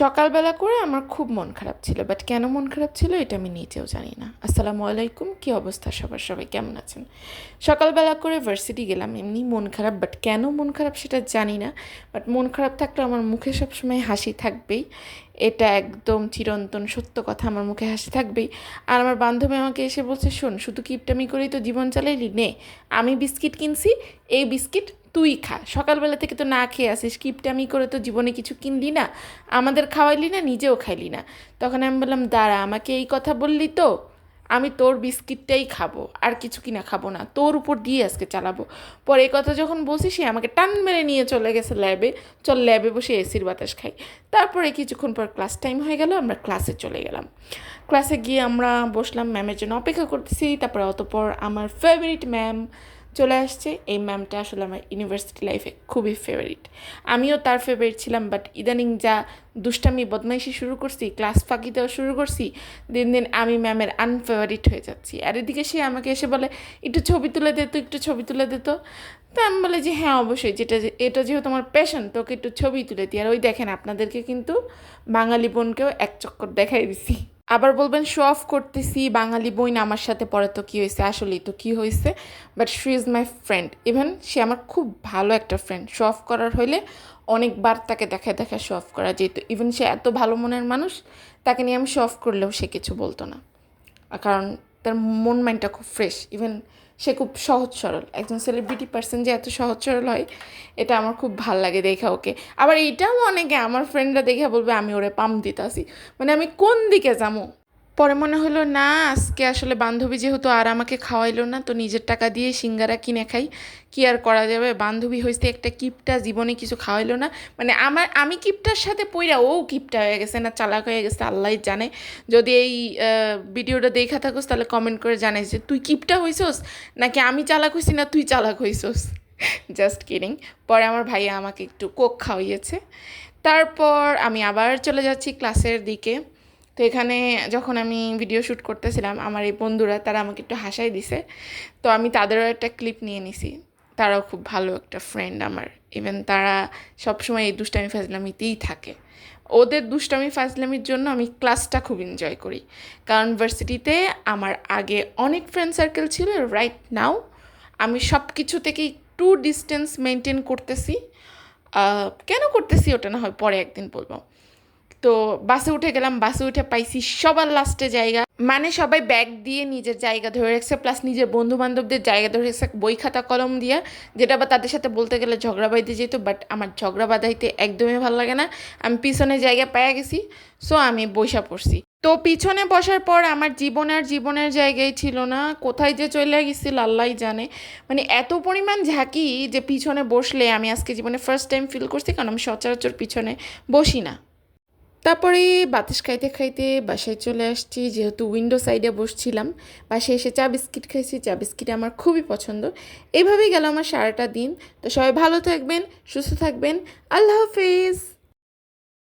সকালবেলা করে আমার খুব মন খারাপ ছিল বাট কেন মন খারাপ ছিল এটা আমি নিজেও জানি না। আসসালামু আলাইকুম, কী অবস্থা সবার? সবাই কেমন আছেন? সকালবেলা করে ভার্সিটি গেলাম, এমনি মন খারাপ বাট কেন মন খারাপ সেটা জানি না বাট মন খারাপ থাকলে আমার মুখে সবসময় হাসি থাকবেই। এটা একদম চিরন্তন সত্য কথা, আমার মুখে হাসি থাকবেই। আর আমার বান্ধবী আমাকে এসে বলছে, শোন, শুধু কিপটামি করেই তো জীবন চালাইলি? নে, আমি বিস্কিট কিনছি, এই বিস্কিট তুই খা। সকালবেলা থেকে তো না খেয়ে আসিস। কিপটামি করে তো জীবনে কিছু কিনলি না। আমাদের খাওয়াইলি না, নিজেও খাইলি না। তখন আমি বললাম, দাঁড়া, আমাকে এই কথা বললি তো, আমি তোর বিস্কিটটাই খাব। আর কিছু কিনা খাব না। তোর উপর দিয়ে আজকে চালাবো। পরে এই কথা যখন বলছি সে আমাকে টান মেরে নিয়ে চলে গেছে ল্যাবে। চল ল্যাবে বসে এসির বাতাস খাই। তারপরে কিছুক্ষণ পর ক্লাস টাইম হয়ে গেল, আমরা ক্লাসে চলে গেলাম। ক্লাসে গিয়ে আমরা বসলাম, ম্যামের জন্য অপেক্ষা করতেছি। তারপরে অতপর আমার ফেভারিট ম্যাম চলে আসছে। এই ম্যামটা আসলে আমার ইউনিভার্সিটি লাইফে খুবই ফেভারিট আমিও তার ফেভারিট ছিলাম বাট ইদানিং যা দুষ্টামি, বদমাইশি শুরু করছি ক্লাস ফাঁকি দেওয়া শুরু করছি, দিন দিন আমি ম্যামের আনফেভারিট হয়ে যাচ্ছি। আর এদিকে সে আমাকে এসে বলে, একটু ছবি তুলে দে তো, একটু ছবি তুলে দে তো। আমি বলে যে হ্যাঁ অবশ্যই। যেটা এটা যেহেতু আমার প্যাশন তোকে একটু ছবি তুলে দিই। আর ওই দেখেন, আপনাদেরকে কিন্তু বাঙালি বোনকেও এক চক্কর দেখাই দিছি। আবার বলবেন, শো অফ করতেছি, বাঙালি বই না, আমার সাথে পরে তো কী হয়েছে? আসলেই তো কী হয়েছে? But she is my friend. Even সে আমার খুব ভালো একটা ফ্রেন্ড। শো অফ করার হইলে অনেকবার তাকে দেখা দেখা শো অফ করা যেত। ইভেন সে এত ভালো মনের মানুষ, তাকে নিয়ে আমি শো অফ করলেও সে কিছু বলতো না। কারণ তার মন মাইন্ডটা খুব ফ্রেশ। ইভেন সে খুব সহজ সরল। একজন সেলিব্রিটি পার্সন যে এত সহজ সরল হয়, এটা আমার খুব ভালো লাগে দেখা ওকে। আবার এইটাও অনেকে, আমার ফ্রেন্ডরা দেখে বলবে, আমি ওরে পাম দিতাছি। মানে আমি কোন দিকে যাব পরে মনে হলো, না, আজকে আসলে বান্ধবী যেহেতু আর আমাকে খাওয়াইলো না, তো নিজের টাকা দিয়ে সিঙ্গারা কিনে খাই। কি আর করা যাবে? বান্ধবী হয়েছে একটা কিপটা, জীবনে কিছু খাওয়াইলো না। মানে আমার, আমি কিপটার সাথে পইরা ও কিপটা হয়ে গেছে না, চালাক হয়ে গেছে আল্লাহ জানে। যদি এই ভিডিওটা দেখা থাকোস, তাহলে কমেন্ট করে জানাইস যে, তুই কিপটা হইছস? নাকি আমি চালাক হইছি না তুই চালাক হইছস? জাস্ট কিডিং পরে আমার ভাইয়া আমাকে একটু কোক খাওয়িয়েছে তারপর আমি আবার চলে যাচ্ছি ক্লাসের দিকে। তো এখানে যখন আমি ভিডিও শ্যুট করতেছিলাম, আমার এই বন্ধুরা, তারা আমাকে একটু হাসাই দিছে। তো আমি তাদেরও একটা ক্লিপ নিয়ে নিছি। তারাও খুব ভালো একটা ফ্রেন্ড আমার। ইভেন তারা সবসময় এই দুষ্টামি, ফাজলামিতেই থাকে। ওদের দুষ্টামি, ফাজলামির জন্য আমি ক্লাসটা খুব এনজয় করি। কারণ ভার্সিটিতে আমার আগে অনেক ফ্রেন্ড সার্কেল ছিল রাইট নাও আমি সব কিছু থেকে একটু ডিস্টেন্স মেনটেন করতেছি। কেন করতেছি ওটা না হয় পরে একদিন বলব। তো বাসে উঠে গেলাম, বাসে উঠে পাইছি সবার লাস্টে জায়গা। মানে সবাই ব্যাগ দিয়ে নিজের জায়গা ধরে রাখছে প্লাস নিজের বন্ধু বান্ধবদের জায়গা ধরে রাখছে, বই খাতা, কলম দিয়া, যেটা বা তাদের সাথে বলতে গেলে ঝগড়া বাঁধতে যেত বাট আমার ঝগড়া বাঁধাইতে একদমই ভালো লাগে না। আমি পিছনে জায়গা পেয়ে গেছি সো আমি বৈশা পড়ছি। তো পিছনে বসার পর আমার জীবন আর জীবনের জায়গায় ছিল না, কোথায় যে চলে গেছি আল্লাহ জানে। মানে এত পরিমাণ ঝাঁকি যে পিছনে বসলে আমি আজকে জীবনে ফার্স্ট টাইম ফিল করছি, কারণ আমি সচরাচর পিছনে বসি না। তারপরে বাতাস খাইতে খাইতে বাসায় চলে আসছি, যেহেতু উইন্ডো সাইডে বসছিলাম। বাসায় এসে চা বিস্কিট খাইছি, চা বিস্কিট আমার খুবই পছন্দ। এভাবেই গেল আমার সারাটা দিন। তো সবাই ভালো থাকবেন, সুস্থ থাকবেন। আল্লাহ হাফেজ।